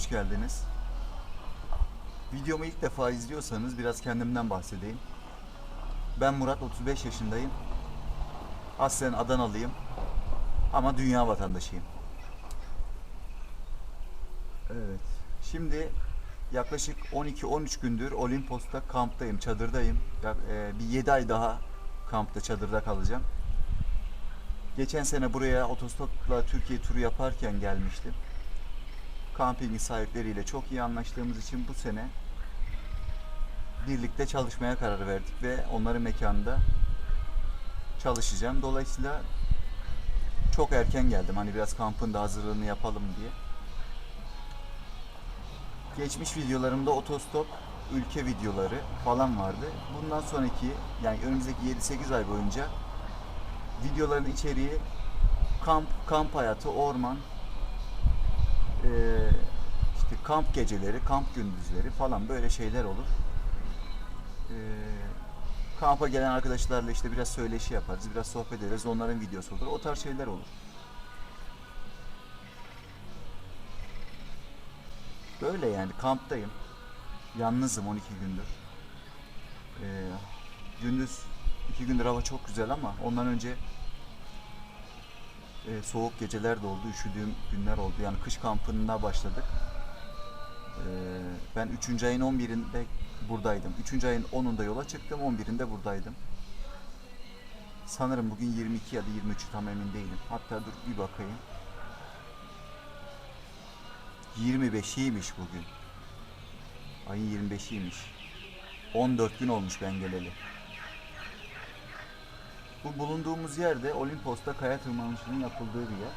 Hoş geldiniz. Videomu ilk defa izliyorsanız biraz kendimden bahsedeyim. Ben Murat, 35 yaşındayım. Aslen Adanalıyım. Ama dünya vatandaşıyım. Evet. Şimdi yaklaşık 12-13 gündür Olimpos'ta kamptayım, çadırdayım. E, Bir 7 ay daha kampta, çadırda kalacağım. Geçen sene buraya otostopla Türkiye turu yaparken gelmiştim. Kampingin sahipleriyle çok iyi anlaştığımız için bu sene birlikte çalışmaya karar verdik ve onların mekanında çalışacağım. Dolayısıyla çok erken geldim. Hani biraz kampın da hazırlığını yapalım diye. Geçmiş videolarımda otostop, ülke videoları falan vardı. Bundan sonraki yani önümüzdeki 7-8 ay boyunca videoların içeriği kamp, kamp hayatı, orman, eee, işte kamp geceleri, kamp gündüzleri falan böyle şeyler olur. Eee, kampa gelen arkadaşlarla işte biraz söyleşi yaparız, biraz sohbet ederiz, onların videosu olur, o tarz şeyler olur. Böyle yani kamptayım. Yalnızım 12 gündür. Eee, gündüz iki gündür hava çok güzel ama ondan önce e, soğuk geceler de oldu, üşüdüğüm günler oldu. Yani kış kampına başladık. E, ben 3. ayın 11'inde buradaydım. 3. ayın 10'unda yola çıktım, 11'inde buradaydım. Sanırım bugün 22 ya da 23 tam emin değilim. Hatta dur bir bakayım. 25'iymiş bugün. Ayın 25'iymiş. 14 gün olmuş ben geleli. Bu bulunduğumuz yerde Olimpos'ta kaya tırmanışının yapıldığı bir yer.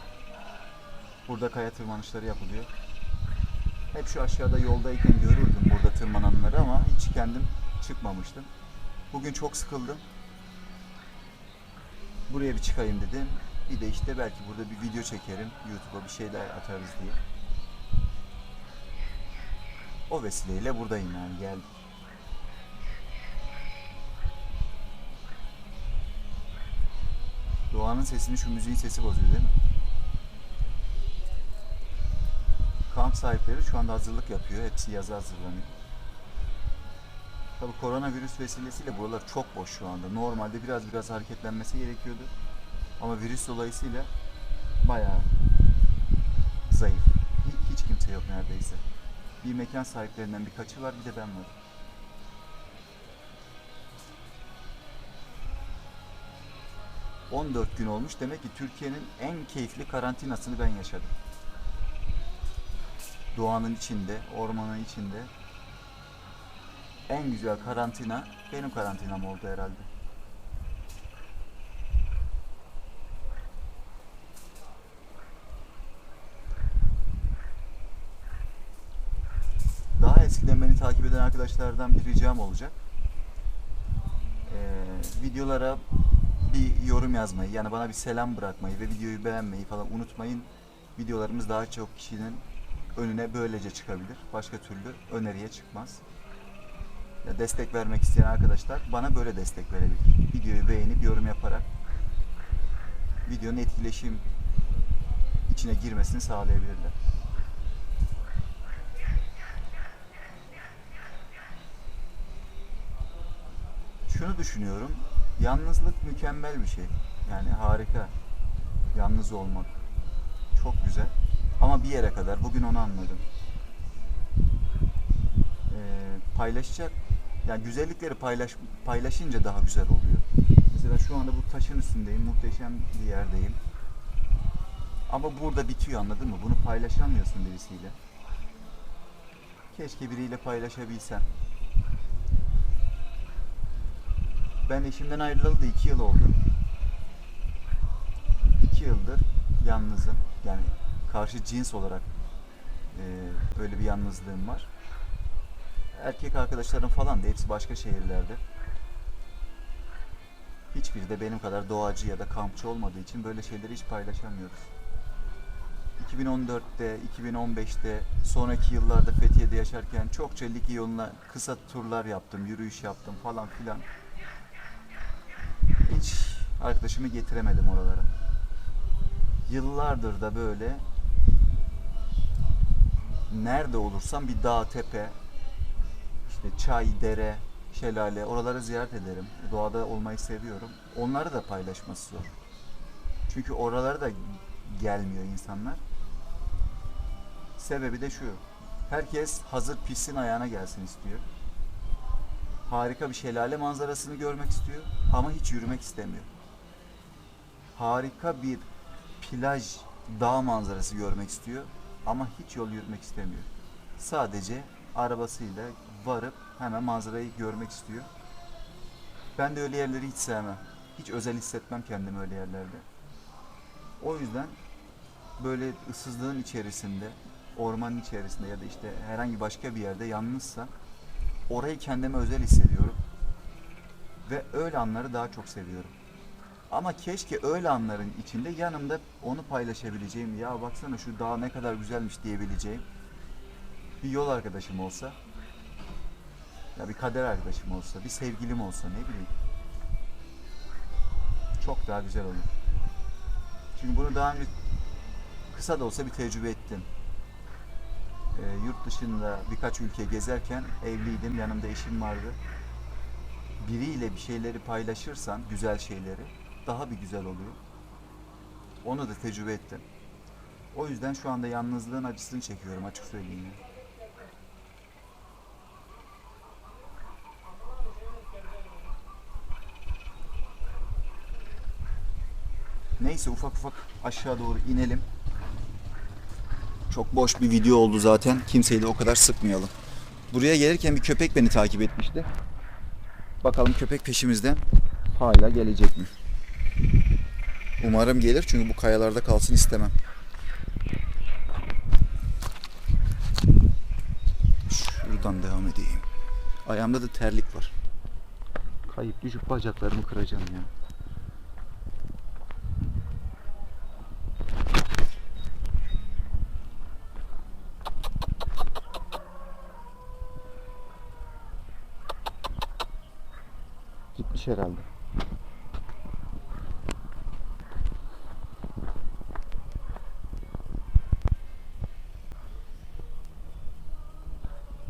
Burada kaya tırmanışları yapılıyor. Hep şu aşağıda yoldayken görürdüm burada tırmananları ama hiç kendim çıkmamıştım. Bugün çok sıkıldım. Buraya bir çıkayım dedim. Bir de işte belki burada bir video çekerim. YouTube'a bir şeyler atarız diye. O vesileyle buradayım yani geldim. Doğanın sesini şu müziğin sesi bozuyor değil mi? Kamp sahipleri şu anda hazırlık yapıyor. Hepsi yaza hazırlanıyor. Tabii koronavirüs vesilesiyle buralar çok boş şu anda. Normalde biraz biraz hareketlenmesi gerekiyordu. Ama virüs dolayısıyla bayağı zayıf. Hiç, hiç kimse yok neredeyse. Bir mekan sahiplerinden birkaçı var bir de ben varım. ...14 gün olmuş. Demek ki Türkiye'nin en keyifli karantinasını ben yaşadım. Doğanın içinde, ormanın içinde... ...en güzel karantina benim karantinam oldu herhalde. Daha eskiden beni takip eden arkadaşlardan bir ricam olacak. Ee, videolara bir yorum yazmayı, yani bana bir selam bırakmayı ve videoyu beğenmeyi falan unutmayın. Videolarımız daha çok kişinin önüne böylece çıkabilir. Başka türlü öneriye çıkmaz. Ya destek vermek isteyen arkadaşlar bana böyle destek verebilir. Videoyu beğenip yorum yaparak videonun etkileşim içine girmesini sağlayabilirler. şunu düşünüyorum. Yalnızlık mükemmel bir şey. Yani harika. Yalnız olmak. Çok güzel. Ama bir yere kadar. Bugün onu anladım. Ee, paylaşacak. Yani güzellikleri paylaş, paylaşınca daha güzel oluyor. Mesela şu anda bu taşın üstündeyim. Muhteşem bir yerdeyim. Ama burada bitiyor anladın mı? Bunu paylaşamıyorsun birisiyle. Keşke biriyle paylaşabilsem. Ben eşimden ayrılalı da iki yıl oldu. İki yıldır yalnızım. Yani karşı cins olarak e, böyle bir yalnızlığım var. Erkek arkadaşlarım falan da hepsi başka şehirlerde. Hiçbiri de benim kadar doğacı ya da kampçı olmadığı için böyle şeyleri hiç paylaşamıyoruz. 2014'te, 2015'te, sonraki yıllarda Fethiye'de yaşarken çokça lig yoluna kısa turlar yaptım, yürüyüş yaptım falan filan arkadaşımı getiremedim oralara. Yıllardır da böyle nerede olursam bir dağ, tepe, işte çay, dere, şelale oraları ziyaret ederim. Doğada olmayı seviyorum. Onları da paylaşması zor. Çünkü oralara da gelmiyor insanlar. Sebebi de şu. Herkes hazır pissin ayağına gelsin istiyor. Harika bir şelale manzarasını görmek istiyor ama hiç yürümek istemiyor. Harika bir plaj, dağ manzarası görmek istiyor ama hiç yol yürümek istemiyor. Sadece arabasıyla varıp hemen manzarayı görmek istiyor. Ben de öyle yerleri hiç sevmem. Hiç özel hissetmem kendimi öyle yerlerde. O yüzden böyle ıssızlığın içerisinde, ormanın içerisinde ya da işte herhangi başka bir yerde yalnızsa orayı kendime özel hissediyorum. Ve öyle anları daha çok seviyorum. Ama keşke öyle anların içinde yanımda onu paylaşabileceğim. Ya baksana şu dağ ne kadar güzelmiş diyebileceğim. Bir yol arkadaşım olsa. Ya bir kader arkadaşım olsa, bir sevgilim olsa ne bileyim. Çok daha güzel olur. Çünkü bunu daha önce kısa da olsa bir tecrübe ettim. Ee, yurt dışında birkaç ülke gezerken evliydim, yanımda eşim vardı. Biriyle bir şeyleri paylaşırsan, güzel şeyleri, daha bir güzel oluyor. Onu da tecrübe ettim. O yüzden şu anda yalnızlığın acısını çekiyorum açık söyleyeyim. Neyse ufak ufak aşağı doğru inelim. Çok boş bir video oldu zaten. Kimseyi de o kadar sıkmayalım. Buraya gelirken bir köpek beni takip etmişti. Bakalım köpek peşimizden hala gelecek mi? Umarım gelir çünkü bu kayalarda kalsın istemem. Şuradan devam edeyim. Ayağımda da terlik var. Kayıp düşüp bacaklarımı kıracağım ya. Gitmiş herhalde.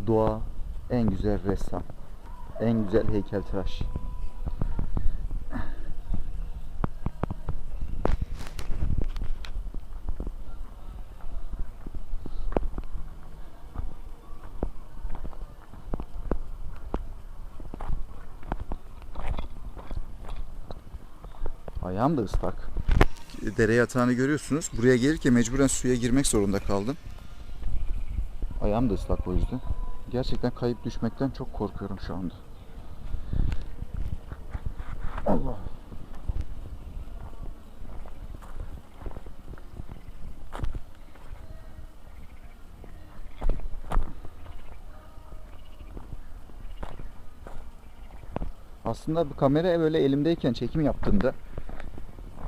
Doğa en güzel ressam. En güzel heykeltıraş. Ayağım da ıslak. Dere yatağını görüyorsunuz. Buraya gelirken mecburen suya girmek zorunda kaldım. Ayağım da ıslak o yüzden. Gerçekten kayıp düşmekten çok korkuyorum şu anda. Allah. Aslında bu kamera böyle elimdeyken çekim yaptığımda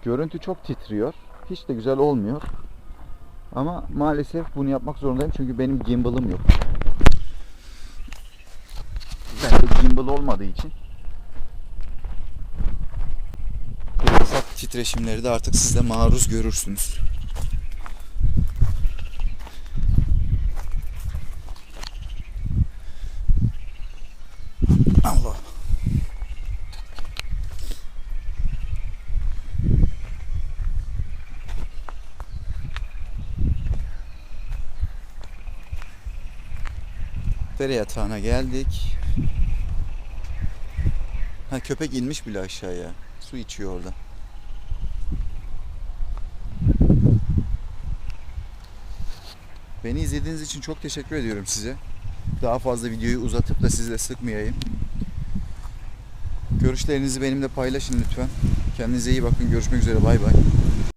görüntü çok titriyor. Hiç de güzel olmuyor. Ama maalesef bunu yapmak zorundayım çünkü benim gimbal'ım yok. Gimbal olmadığı için bu ufak titreşimleri de artık siz de maruz görürsünüz. Allah. Dere yatağına geldik. Ha köpek inmiş bile aşağıya. Su içiyor orada. Beni izlediğiniz için çok teşekkür ediyorum size. Daha fazla videoyu uzatıp da sizi de sıkmayayım. Görüşlerinizi benimle paylaşın lütfen. Kendinize iyi bakın. Görüşmek üzere. Bay bay.